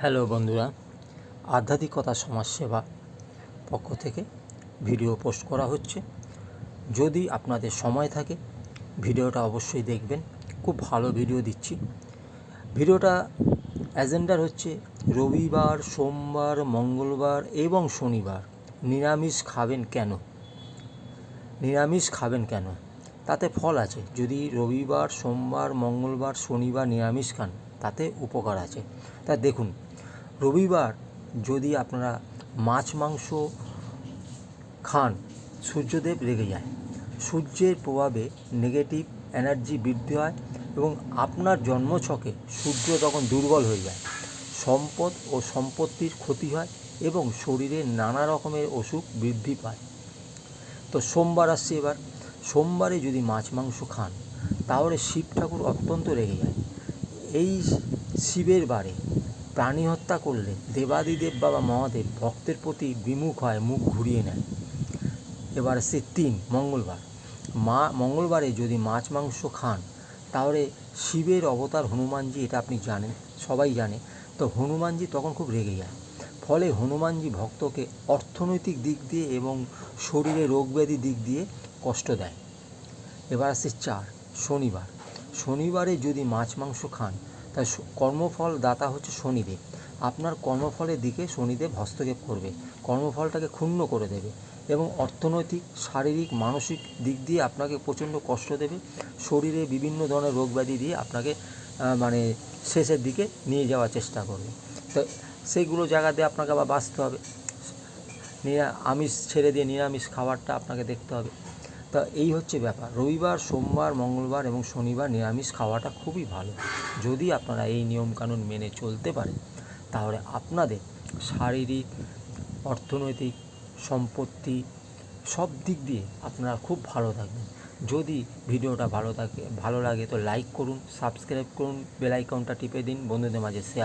Hello বন্ধুরা, আধ্যাত্মিকতা সমাজসেবা পক্ষ থেকে ভিডিও পোস্ট করা হচ্ছে। যদি আপনাদের সময় থাকে, ভিডিওটা অবশ্যই দেখবেন, খুব ভালো ভিডিও দিচ্ছি। ভিডিওটা অ্যাজেন্ডার হচ্ছে রবিবার, সোমবার, মঙ্গলবার এবং শনিবার। নিরামিষ খাবেন কেন? নিরামিষ খাবেন কেন? তাতে ফল আছে। যদি রবিবার, সোমবার, মঙ্গলবার, শনিবার নিরামিষ খান, তাতে উপকার আছে। তা দেখুন রবিবার যদি আপনারা মাছ, মাংস খান, সূর্যদেব রেগে যায়। সূর্যের প্রভাবে নেগেটিভ এনার্জি বৃদ্ধি হয় এবং আপনার জন্মছকে সূর্য তখন দুর্বল হয়ে যায়। সম্পদ ও সম্পত্তির ক্ষতি হয় এবং শরীরে নানা রকমের অসুখ বৃদ্ধি পায়। তো সোমবার আসছে এবার। সোমবারে যদি মাছ, মাংস খান, তাহলে শিব ঠাকুর অত্যন্ত রেগে যায়। এই শিবের বারে প্রাণী হত্যা করলে দেবাদিদেব বাবা মহাদেব ভক্তের প্রতি বিমুখ হয়, মুখ ঘুরিয়ে নেয়। এবার সে তিন, মঙ্গলবার। মা, মঙ্গলবারে যদি মাছ, মাংস খান, তাহলে শিবের অবতার হনুমানজি, এটা আপনি জানেন, সবাই জানে, তো হনুমানজি তখন খুব রেগে যায়। ফলে হনুমানজি ভক্তকে অর্থনৈতিক দিক দিয়ে এবং শরীরে রোগব্যাধি দিক দিয়ে কষ্ট দেয়। এবার আসছে চার, শনিবার। শনিবারে যদি মাছ, মাংস খান কর্মফল দাতা হচ্ছে শনিদেব। আপনার কর্মফলের দিকে শনিদেব হস্তক্ষেপ করবে। কর্মফলটাকে ক্ষুণ্ণ করে দেবে এবং অর্থনৈতিক, শারীরিক, মানসিক দিক দিয়ে আপনাকে প্রচণ্ড কষ্ট দেবে। শরীরে বিভিন্ন ধরনের রোগ ব্যাধি দিয়ে আপনাকে মানে শেষের দিকে নিয়ে যাওয়ার চেষ্টা করবে। তো সেইগুলো জায়গাতে আপনাকে আবার বাঁচতে হবে। আমিষ ছেড়ে দিয়ে নিরামিষ খাবারটা আপনাকে দেখতে হবে। তা এই হচ্ছে ব্যাপার। রবিবার, সোমবার, মঙ্গলবার এবং শনিবার নিরামিষ খাওয়াটা খুবই ভালো। যদি আপনারা এই নিয়মকানুন মেনে চলতে পারেন, তাহলে আপনাদের শারীরিক, অর্থনৈতিক সম্পত্তি সব দিক দিয়ে আপনারা খুব ভালো থাকবেন। যদি ভিডিওটা ভালো থাকে, ভালো লাগে তো লাইক করুন সাবস্ক্রাইব করুন বেল আইকনটা টিপে দিন, বন্ধুদের মাঝে শেয়ার